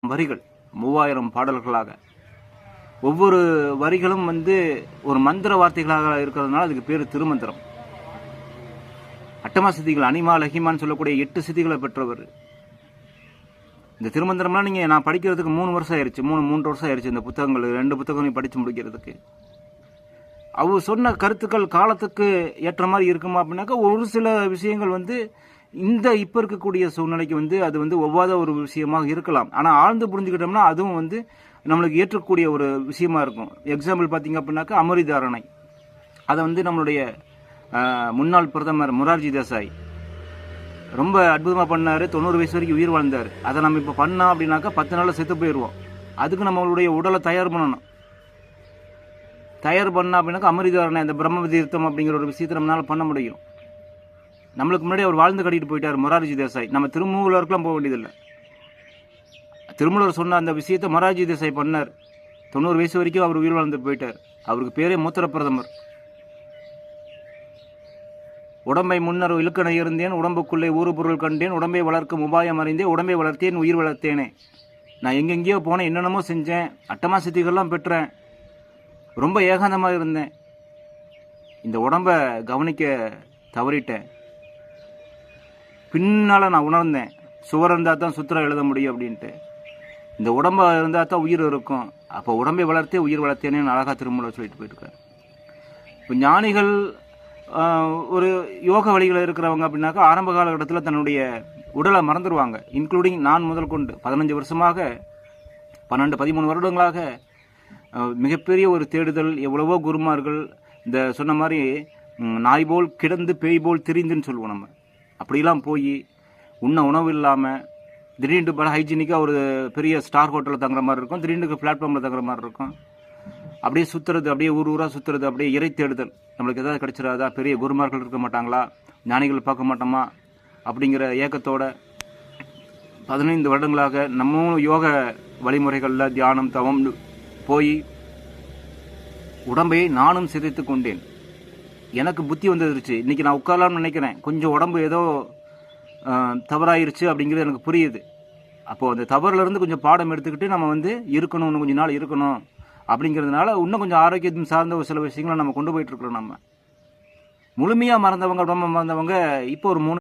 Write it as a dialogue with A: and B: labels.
A: வரிகள் மூவாயிரம் பாடல்களாக. ஒவ்வொரு வரிகளும் வந்து ஒரு மந்திர வார்த்தைகளாக இருக்கிறதுனால அதுக்கு பேர் திருமந்திரம். அட்டமா சிதிகள் அனிமா லஹிமான்னு சொல்லக்கூடிய எட்டு சிதிகளை பெற்றவர். இந்த திருமந்திரம்லாம் நீங்கள் நான் படிக்கிறதுக்கு மூணு வருஷம் ஆயிடுச்சு மூணு மூன்று வருஷம் ஆயிடுச்சு இந்த புத்தகங்கள். ரெண்டு புத்தகங்களையும் படித்து முடிக்கிறதுக்கு. அவர் சொன்ன கருத்துக்கள் காலத்துக்கு ஏற்ற மாதிரி இருக்குமா அப்படின்னாக்கா ஒரு சில விஷயங்கள் வந்து இந்த இப்போ இருக்கக்கூடிய சூழ்நிலைக்கு வந்து அது வந்து ஒவ்வாத ஒரு விஷயமாக இருக்கலாம். ஆனால் ஆழ்ந்து புரிஞ்சுக்கிட்டோம்னா அதுவும் வந்து நம்மளுக்கு ஏற்றக்கூடிய ஒரு விஷயமா இருக்கும். எக்ஸாம்பிள் பார்த்தீங்க அப்படின்னாக்கா அமரிதாரணை அதை வந்து நம்மளுடைய முன்னாள் பிரதமர் மொரார்ஜி தேசாய் ரொம்ப அற்புதமாக பண்ணார். தொண்ணூறு வயசு வரைக்கும் உயிர் வாழ்ந்தார். அதை நம்ம இப்போ பண்ணோம் அப்படின்னாக்கா பத்து நாளில் செத்து போயிடுவோம் அதுக்கு நம்மளுடைய உடலை தயார் பண்ணணும். தயார் பண்ண அப்படின்னாக்கா அமரிதாரணை அந்த பிரம்ம தீர்த்தம் அப்படிங்கிற ஒரு விஷயத்தை நம்மளால் பண்ண முடியும். நம்மளுக்கு முன்னாடி அவர் வாழ்ந்து கட்டிட்டு போயிட்டார் மொரார்ஜி தேசாய். நம்ம திருமூலருக்குலாம் போக வேண்டியதில்லை. திருமூலர் சொன்ன அந்த விஷயத்தை மொரார்ஜி தேசாய் பண்ணார். தொண்ணூறு வயசு வரைக்கும் அவர் உயிர் வாழ்ந்து போயிட்டார். அவருக்கு பேரே மூத்திர பிரதமர். உடம்பை முன்னர் இழுக்கணை இருந்தேன் உடம்புக்குள்ளே ஊறு பொருள் கண்டேன் உடம்பை வளர்க்கும் உபாயம் அறிந்தேன் உடம்பை வளர்த்தேன் உயிர் வளர்த்தேனே. நான் எங்கெங்கேயோ போனேன் என்னென்னமோ செஞ்சேன் அட்டமா சித்திகள்லாம் பெற்றேன். ரொம்ப ஏகாந்தமாக இருந்தேன். இந்த உடம்பை கவனிக்க தவறிட்டேன். பின்னால் நான் உணர்ந்தேன். சுவர் இருந்தால் தான் சுத்திரம் எழுத முடியும் அப்படின்ட்டு. இந்த உடம்பை இருந்தால் தான் உயிர் இருக்கும். அப்போ உடம்பை வளர்த்தே உயிர் வளர்த்தேனே அழகாக திருமூலம் சொல்லிட்டு போயிருக்காரு. இப்போ ஞானிகள் ஒரு யோக வழிகளில் இருக்கிறவங்க அப்படின்னாக்கா ஆரம்ப காலகட்டத்தில் தன்னுடைய உடலை மறந்துடுவாங்க இன்க்ளூடிங் நான் முதல் கொண்டு. பதினஞ்சு வருஷமாக பன்னெண்டு பதிமூணு வருடங்களாக மிகப்பெரிய ஒரு தேடுதல் எவ்வளவோ குருமார்கள் இந்த சொன்ன மாதிரி நாய் போல் கிடந்து பேய் போல் திரிந்துன்னு சொல்லுவோம் நம்ம. அப்படிலாம் போய் உண்ண உணவு இல்லாமல் திடீர்னு பல ஹைஜீனிக்காக ஒரு பெரிய ஸ்டார் ஹோட்டலில் தங்குற மாதிரி இருக்கும் திடீர்னு பிளாட்ஃபார்மில் தங்குற மாதிரி இருக்கும். அப்படியே சுற்றுறது அப்படியே ஊர் ஊராக சுற்றுறது அப்படியே இறை தேடுதல். நம்மளுக்கு எதாவது கிடைச்சிடாதா பெரிய குருமார்கள் இருக்க மாட்டாங்களா? ஞானிகள் பார்க்க மாட்டோமா? அப்படிங்கிற ஏக்கத்தோட பதினைந்து வருடங்களாக நம்ம யோக வழிமுறைகளில் தியானம் தவம் போய் உடம்பை நானும் சிதைத்து கொண்டேன். எனக்கு புத்தி வந்துருச்சு. இன்றைக்கி நான் உட்காரலாம்னு நினைக்கிறேன். கொஞ்சம் உடம்பு ஏதோ தவறாயிருச்சு அப்படிங்கிறது எனக்கு புரியுது. அப்போது அந்த தவறுலேருந்து கொஞ்சம் பாடம் எடுத்துக்கிட்டு நம்ம வந்து இருக்கணும் இன்னும் கொஞ்சம் நாள் இருக்கணும் அப்படிங்கிறதுனால இன்னும் கொஞ்சம் ஆரோக்கியம் சார்ந்த ஒரு சில விஷயங்களை நம்ம கொண்டு போயிட்டுருக்குறோம் நம்ம. முழுமையாக மறந்தவங்க ரொம்ப மறந்தவங்க இப்போ ஒரு மூணு